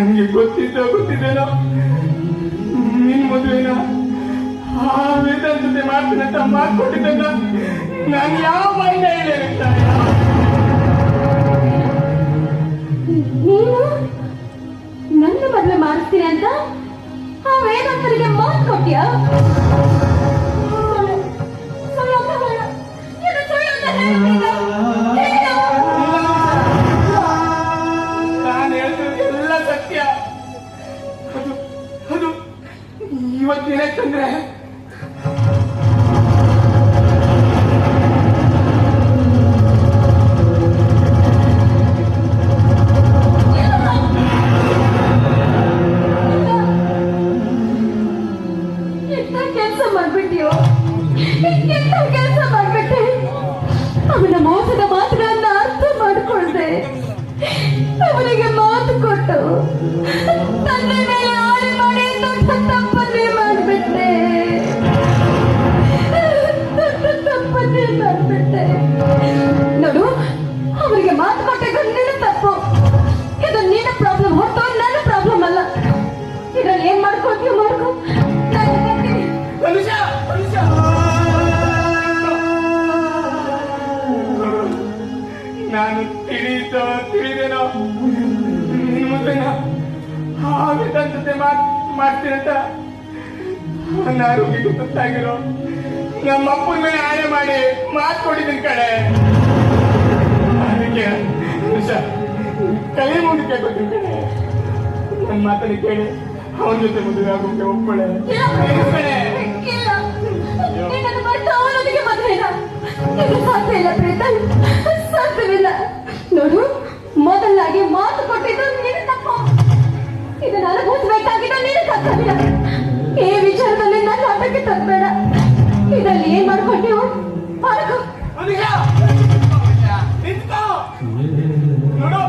ನನಗೆ ಗೊತ್ತಿದ್ದ, ಗೊತ್ತಿದ್ದೇನೋ? ನಿನ್ ಮದುವೆನ ಆ ವೇದಾಂತ ಜೊತೆ ಮಾಡ್ತೀನಿ ಅಂತ ಮಾಡ್ಕೊಟ್ಟಿದ್ದನ್ನ ನಾನು ಯಾವ ಮೈಂಡ ಹೇಳಿ ನೀನು ನನ್ನ ಮದುವೆ ಮಾಡಿಸ್ತೀನಿ ಅಂತ ಆ ವೇದಾಂತರಿಗೆ ಮಾತು ಕೊಟ್ಟಿಯಾ? ಸುಳ್ಳು ಸುಳ್ಳು ಅಂತ ಹೇಳ್ತೀನಿ ಅವನ ಮೋಸದ ಮಾತುಗಳನ್ನ ಅರ್ಥ ಮಾಡಿಕೊಳ್ಳದೆ ಅವನಿಗೆ ಮಾತು ಕೊಟ್ಟು ತಂದೆ ತನ್ನ ಜೊತೆ ಮಾತ್ ಮಾಡ್ತೀರಂತ ನನ್ನ ಆರೋಗ್ಯಕ್ಕೆ ಗೊತ್ತಾಗಿರೋ ನಮ್ಮ ಅಪ್ಪನ ಮೇಲೆ ಆಣೆ ಮಾಡಿ ಮಾತು ಕೊಟ್ಟಿದ್ದೀನಿ ಕಡೆ ಅದಕ್ಕೆ ಮನುಷ್ಯ ಕೈ ಮುಂದಕ್ಕೆ ಕೊಟ್ಟಿದ್ದೀನಿ ಕಡೆ ನನ್ನ ಮಾತನ್ನು ಕೇಳಿ ಅವನ ಜೊತೆ ಮದುವೆ ಆಗೋಕೆ ಸಾಧ್ಯ ಇಲ್ಲ ಪ್ರೀತ ಸಾಧ್ಯವಿಲ್ಲ. ನೋಡು. ನೋಡು,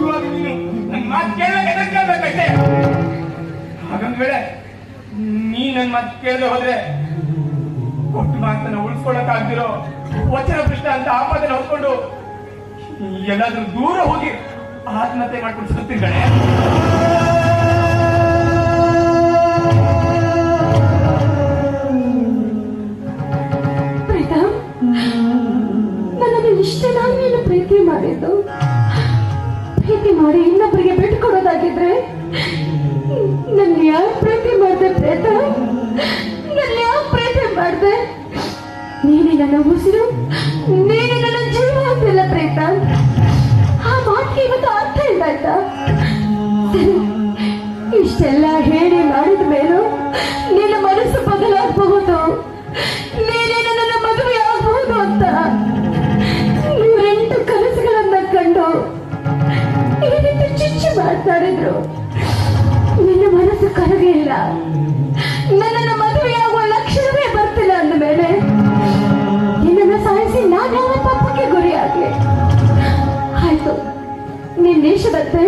ಇವಾಗ ನೀನು ನನ್ನ ಮಾತು ಕೇಳಕ್ಕೆ ಕೇಳ್ಬೇಕಷ್ಟೇ ಹಾಗಂದ್ ವೇಳೆ ನೀ ನನ್ನ ಮಾತು ಕೇಳದೆ ಹೋದ್ರೆ ಕೊಟ್ಟು ಮಾತನ್ನ ಉಳಿಸ್ಕೊಳಕ್ಕಾಗ್ದಿರೋ ವಚನ ಕೃಷ್ಣ ಅಂತ ಆಪಾದನೆ ಹೊತ್ಕೊಂಡು ಎಲ್ಲಾದ್ರೂ ದೂರ ಹೋಗಿ ಆತ್ಮಹತ್ಯೆ ಮಾಡ್ಕೊಂಡು ಸುತ್ತೀನಿ ಕೊಡೋದಾಗಿದ್ರೆ ನನ್ನ ಯಾವ ಪ್ರೀತಿ ಮಾಡಿದೆ ಪ್ರೇತ? ನನ್ನ ಯಾವ ಪ್ರೀತಿ ಮಾಡಿದೆ? ನೀನೇ ನನ್ನ ಉಸಿರು, ನೀನೇ ನನ್ನ ಜೀವ ಅಂತಿಲ್ಲ ಪ್ರೇತ. ಆ ಮಾತಿಗೆ ಇವತ್ತು ಅರ್ಥ ಇಲ್ಲ ಆಯ್ತಾ? ಇಷ್ಟೆಲ್ಲ ಹೇಳಿ ಮಾತಾಡಿದ್ರು. ನಿನ್ನ ಮನಸ್ಸು ಕರಗಿಲ್ಲ ನನ್ನನ್ನು ಮದುವೆಯಾಗುವ ಲಕ್ಷಣವೇ ಬರ್ತಿಲ್ಲ ಅಂದ ಮೇಲೆ ನಿನ್ನನ್ನು ಸಾಯಿಸಿ ನಾನು ಯಾವ ಪಾಪಕ್ಕೆ ಗುರಿಯಾಗಲಿ ಆಯ್ತು ನಿನ್ನ ಇಷ್ಟದಂತೆ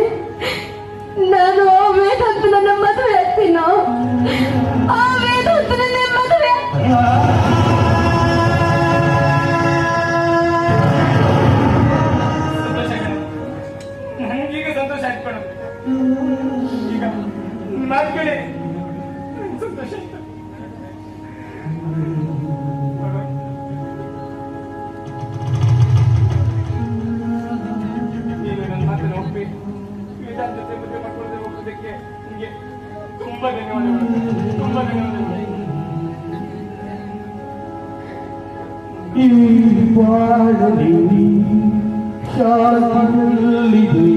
ತುಂಬಾ ಧನ್ಯವಾದಗಳು ತುಂಬಾ ಧನ್ಯವಾದಗಳು ಈ ಬಾಳಲಿ ಶಾಲೆಯಲ್ಲಿದೆ